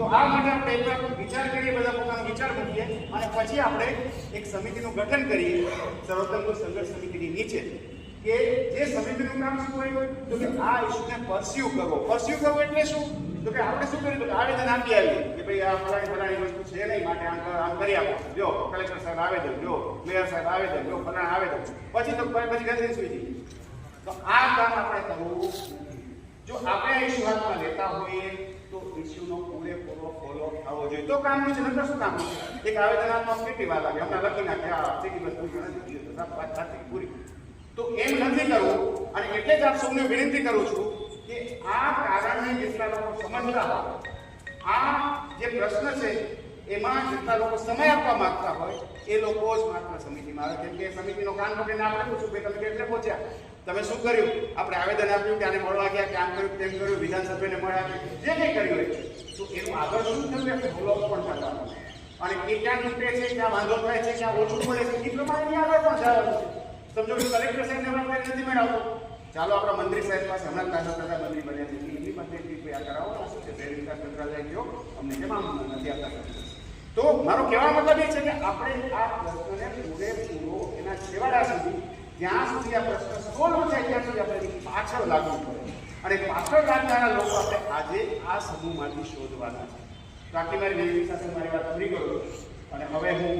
તો આ માટે આપણે એકવાર વિચાર કરીએ, બધા પોતાનો વિચાર મૂકીએ અને પછી આપણે એક સમિતિનું ગઠન કરીએ, સર્વોત્તમ સંઘર્ષ સમિતિની નીચે. કે જે સમિતિનું કામ શું હોય? તો કે આ ઇસ્યુને પરસ્યુ કરવો. પરસ્યુ કરવો એટલે શું? તો કે આપણે શું કર્યું? આવેદન આપી આવીએ. કે ભાઈ આ ફલાણી ફલાણી વસ્તુ છે નહીં માટે આમ આમ કરી આપો. જો કલેક્ટર સાહેબ આવેદન જો મેયર સાહેબ આવેદન જો ફલાણા આવેદન. પછી તો પછી ગંદકી સુઈ તો આ કામ આપણે કરવું જો આપણે ઇસ્યુ હાથમાં લેતા હોઈએ તો ઇસ્યુનો પૂરેપૂરો ફોલો થવો જોઈએ. તો કામ છે, નકર શું કામ છે? એક આવેદન આપવામાં કેટલી વાર લાગે? હમણાં લખી નાખે. આ સીધી બસ પૂરી નથી થયું તો સાહેબ વાત સાચી પૂરી. તો એમ નથી કરવું, અને એટલે જ આપ સૌને વિનંતી કરું છું કે આ કારણને જેટલા લોકો સમજતા હોય, આ જે પ્રશ્ન છે, એમાં જેટલા લોકો સમય આપવા માંગતા હોય, એ લોકો જ માત્ર સમિતિમાં આવે. કેમ કે સમિતિનો કાન પકડીને આપણે પૂછું કે તમે કેટલે પહોંચ્યા? તમે શું કર્યું? આપણે આવેદન આપ્યું કે આને મળવા ગયા, કામ કર્યું, તેમ કર્યું વિધાનસભાને મળ્યા, જે કંઈ કર્યું હોય. તો એનું આગળ શું થયું? એ ફોલો પણ કરવાનું અને એ ક્યાં નીકળે છે ક્યાં વાંધો થાય છે ક્યાં ઓછું પડે છે, એ પ્રમાણે આગળ પણ જવાનું છે. સમજો કે કલેક્ટર સાહેબને પણ નથી મેળવતો. ચાલો, આપણા મંત્રી સાહેબ પાસે હમણાં તાજા તાજા મંત્રી બન્યા છે. એની મંત્રી કૃપયા કરાવો આ છે? શહેરી વિકાસ મંત્રાલય ગયો, અમને કેમ નથી આપતા? તો મારો કહેવાનો મતલબ એ છે કે આપણે આ પ્રશ્નને પૂરેપૂરો એના છેવાડા સુધી જ્યાં સુધી આ પ્રશ્ન સોલ્વ થાય ત્યાં સુધી આપણે પાછળ લાગવું પડે. અને પાછળ લાગનારા લોકો આપણે આજે આ સમૂહમાંથી શોધવાના છે. તો મારી વિનંતી સાથે મારી વાત પૂરી કરું અને હવે હું